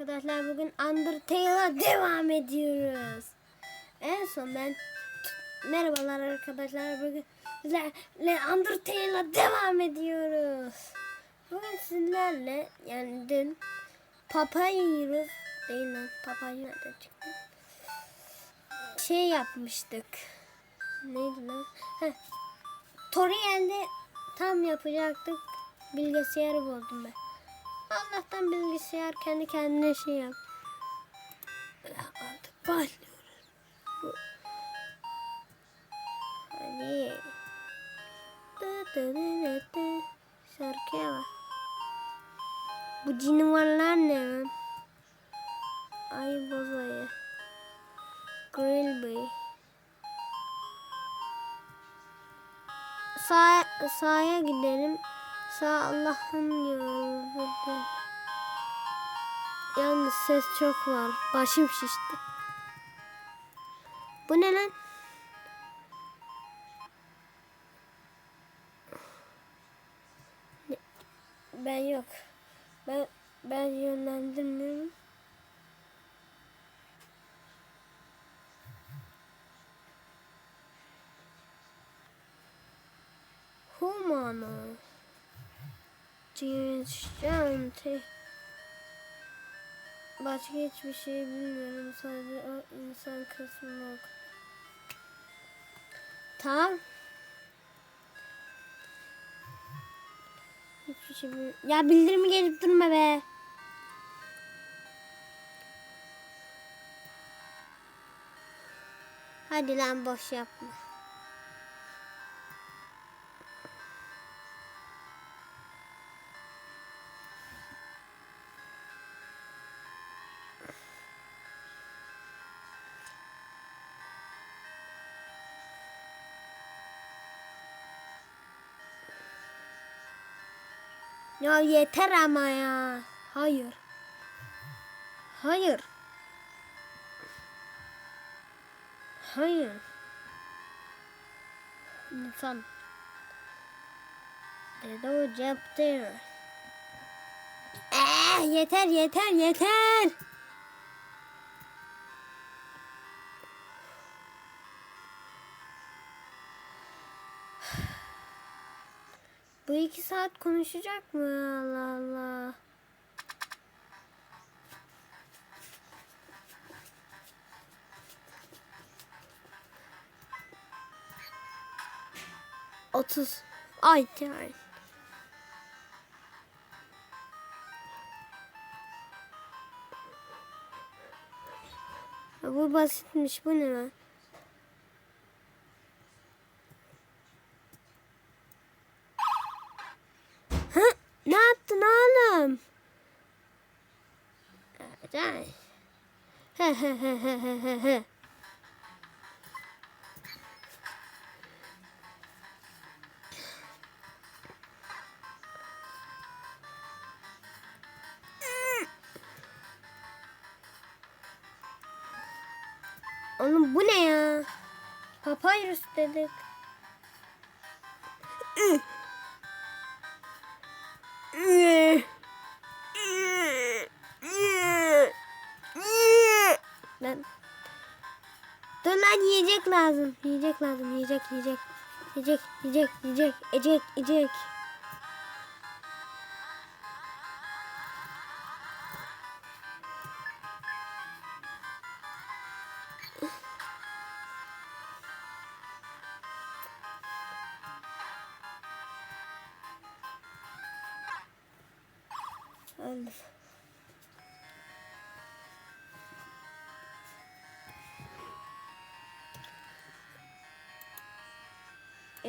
Arkadaşlar bugün Undertale'a devam ediyoruz. En son ben merhabalar arkadaşlar bugün sizlerle Undertale'a devam ediyoruz. Bugün sizlerle yani dün Papyrus değil lan Papyrus nereden çıktı? Şey yapmıştık. Neydi lan? Heh. Toriel'de tam yapacaktık. Bilgisayarı bozdum ben. Allah'tan bilgisayar kendi kendine şey yap. Ya Artık başlıyoruz. Hadi. Dı dı dı dı. Şarkıya bak. Bu canavarlar ne lan? Ay bozayı. Grill Bey. Sağ, sağa gidelim. Sağ Allah'ın yolu. Yalnız ses çok var. Başım şişti. Bu ne lan? Ben yok. Ben ben yönlendirmiyorum. Humano. Cinşante. Başka hiçbir şey bilmiyorum. Sadece o insan kısmını ok. Tamam. Hiçbir şey bil Ya bildirimi gelip durma be. Hadi lan boş yapma. Ya yeter ama ya. Hayır. Hayır. Hayır. İnsan. Dede o cepte. Eh, yeter yeter yeter. Bu iki saat konuşacak mı? Allah Allah. Otuz. Ay. Ya bu basitmiş. Bu ne lan? Oğlum bu ne ya? Papyrus dedik. Lan yiyecek lazım. Yiyecek lazım. Yiyecek, yiyecek. Yiyecek, yiyecek, yiyecek. Ecek, ecek.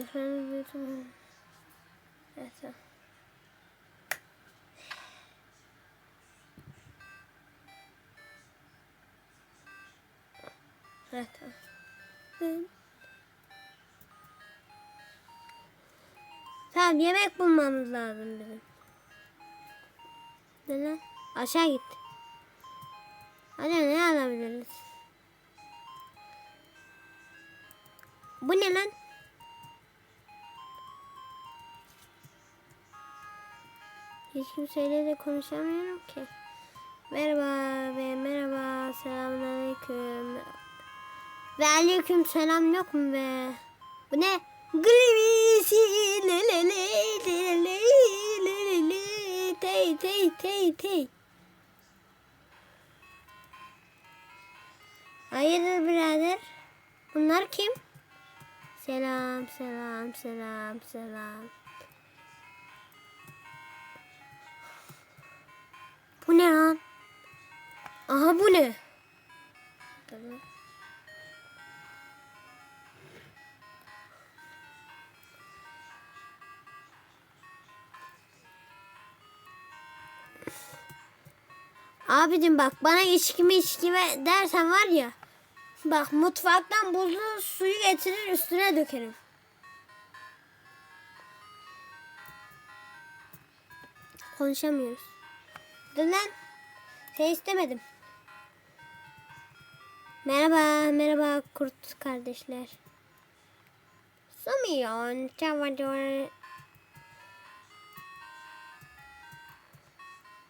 Ekranı büyütüm. Evet. Evet. tamam. Yemek bulmamız lazım bizim. Ne lan? Aşağı git. Hadi ne alabiliriz? Bu ne lan? Hiç kimseyle de konuşamıyorum ki. Merhaba ve merhaba selamünaleyküm. Ve aleyküm selam yok mu be? Bu ne? Grivisi tey tey tey tey. Hayırdır birader? Bunlar kim? Selam selam selam selam. Bu ne lan? Aha bu ne? Tamam. Abicim bak bana içki mi içki ve dersen var ya. Bak mutfaktan buzlu suyu getirir üstüne dökerim. Konuşamıyoruz. Dur lan. İstemedim. Merhaba, merhaba kurt kardeşler. Sumiyon, çavador.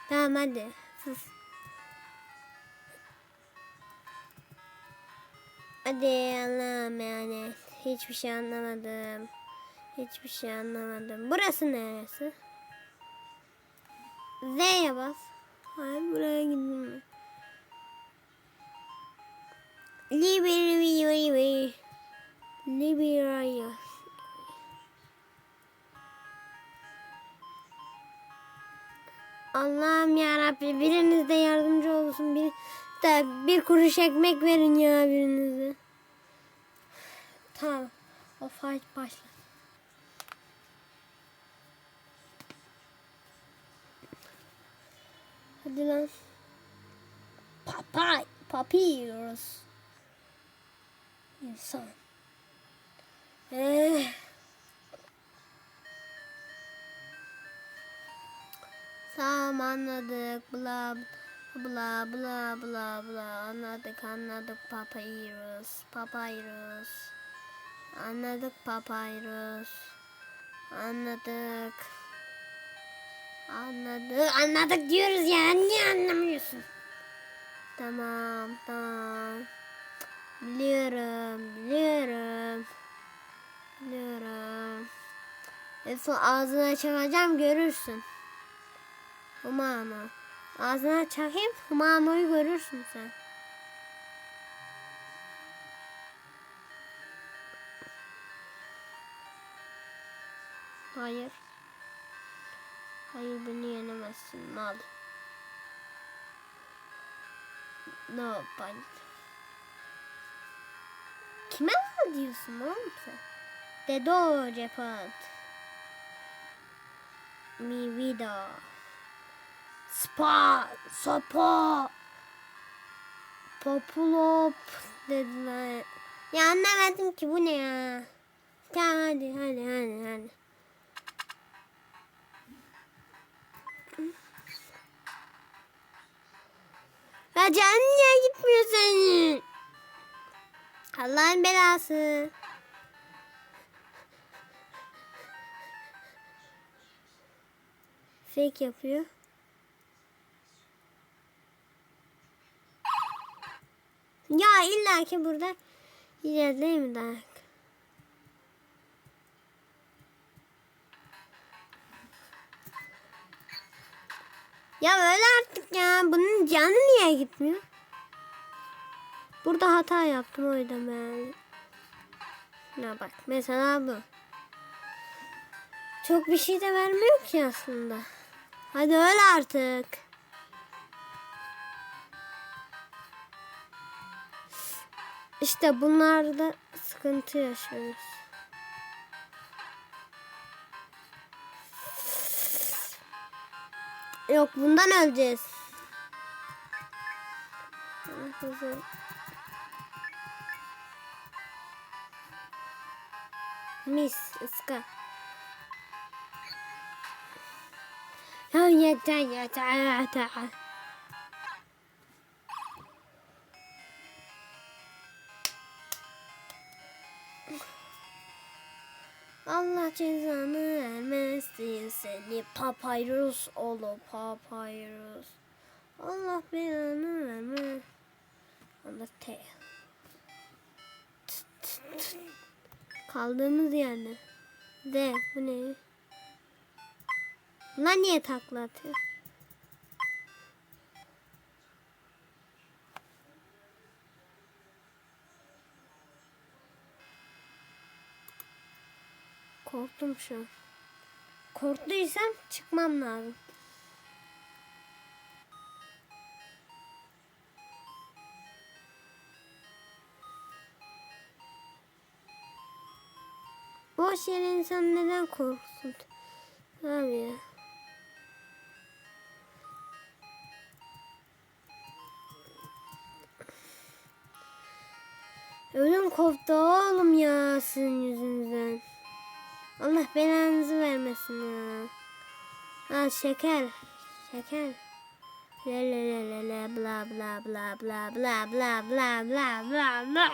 Tamam hadi. Sus. Hadi Allah'ım yani. Hiçbir şey anlamadım. Hiçbir şey anlamadım. Burası neresi? Z'ye bas. Hayır buraya gittim. Liberia. Liberia. Allah'ım ya Rabbi biriniz de yardımcı olsun. Bir de bir kuruş ekmek verin ya birinize. Tamam. O fight başla. Hadi lan. Papay. Papyrus. İnsan. Eh. Tamam anladık. Bla bla bla bla bla anladık anladık papyrus papyrus anladık papyrus anladık anladık anladık diyoruz ya niye anlamıyorsun tamam tamam biliyorum biliyorum biliyorum en son ağzına çakacağım görürsün Humano. Ağzına çakayım. Humano'yu görürsün sen. Hayır. Hayır beni yenemezsin mal. No ben. Kime mal diyorsun oğlum sen? Dedo Japan. Mi vida. Spa, sopa, populop dediler. Ya anlamadım ki bu ne ya. Tamam hadi hadi hadi hadi. Ya canın niye gitmiyor senin? Allah'ın belası. Fake yapıyor. Ya illa ki burada yiyeceğiz değil mi daha? Ya öyle artık ya. Bunun canı niye gitmiyor? Burada hata yaptım o yüzden ben. Ya bak mesela bu. Çok bir şey de vermiyor ki aslında. Hadi öyle artık. İşte bunlarda sıkıntı yaşıyoruz. Yok bundan öleceğiz. Mis ıska. Ya yeter yeter yeter. Allah cezanı vermesin seni papyrus oğlu papyrus. Allah belanı verme. Onda T. Kaldığımız yerde. D bu ne? Lan niye takla atıyor? Korktum şu an. Korktuysam çıkmam lazım. Boş yere insan neden korksun? Abi ya. Ölüm koptu oğlum ya sizin yüzünüzden. Allah belanızı vermesin ya. Al şeker. Şeker. La la la la la bla bla bla bla bla bla bla bla bla bla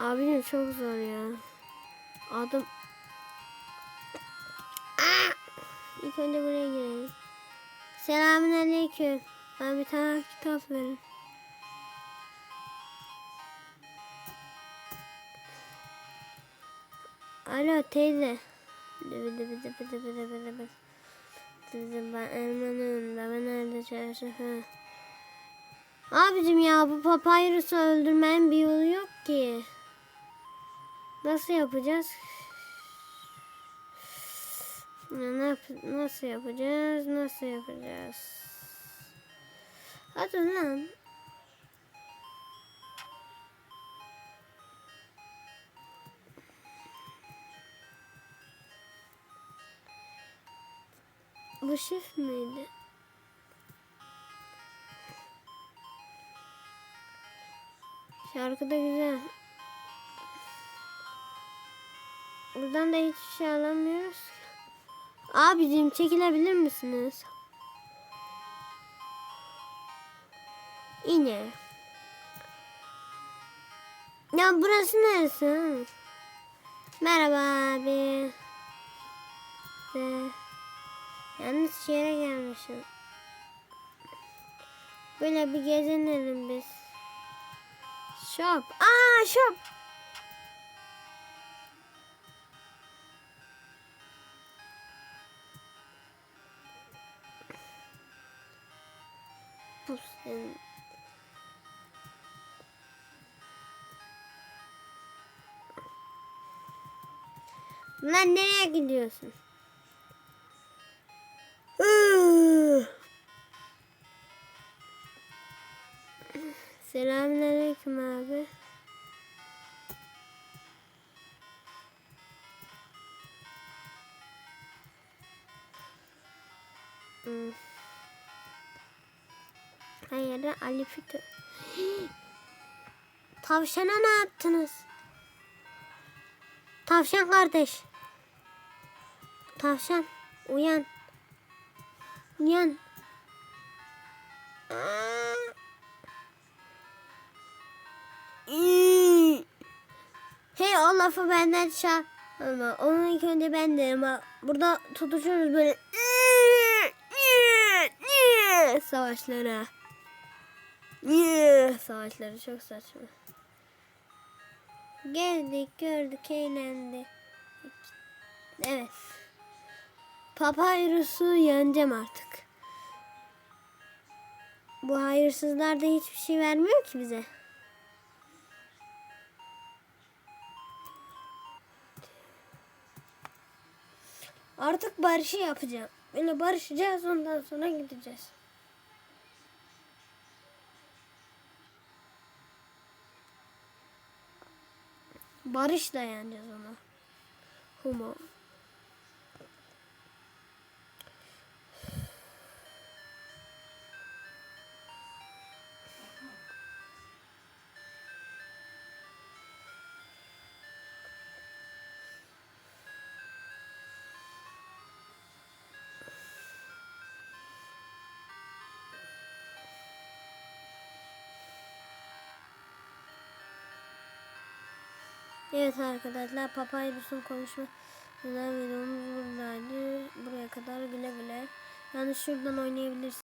Abim çok zor ya. Adım. Aa! İlk önce buraya girelim. Selamünaleyküm. Bana bir tane kitap verin. Bıdı. Dedim ben elmanın da ben nerede çalışıyorum. Abicim ya bu papyrus'u öldürmenin bir yolu yok ki. Nasıl yapacağız? Ya ne yap- nasıl yapacağız? Nasıl yapacağız? Hadi lan. Bu şif miydi? Şarkı da güzel. Buradan da hiçbir şey alamıyoruz. Abicim çekilebilir misiniz? Yine. Ya burası neresi? ha? Merhaba abi. Ee, yanlış yere gelmişim. Böyle bir gezinelim biz. Shop. Aa shop. Bu senin. Lan nereye gidiyorsun? Hayır Ali Fikri. Tavşana ne yaptınız? Tavşan kardeş. Tavşan uyan. Uyan. Hey o lafı benden çal. Ama onu ilk önce ben de ama burada tutuşuruz böyle savaşlara. Savaşları çok saçma. Geldik, gördük, eğlendik. Evet. Papyrus'u yeneceğim artık. Bu hayırsızlar da hiçbir şey vermiyor ki bize. Artık barışı yapacağım. Böyle barışacağız ondan sonra gideceğiz. Barışla yeneceğiz onu. Humo. Evet arkadaşlar Papyrus'un konuşma videomuz buradaydı. Buraya kadar güle güle. Yani şuradan oynayabilirsiniz.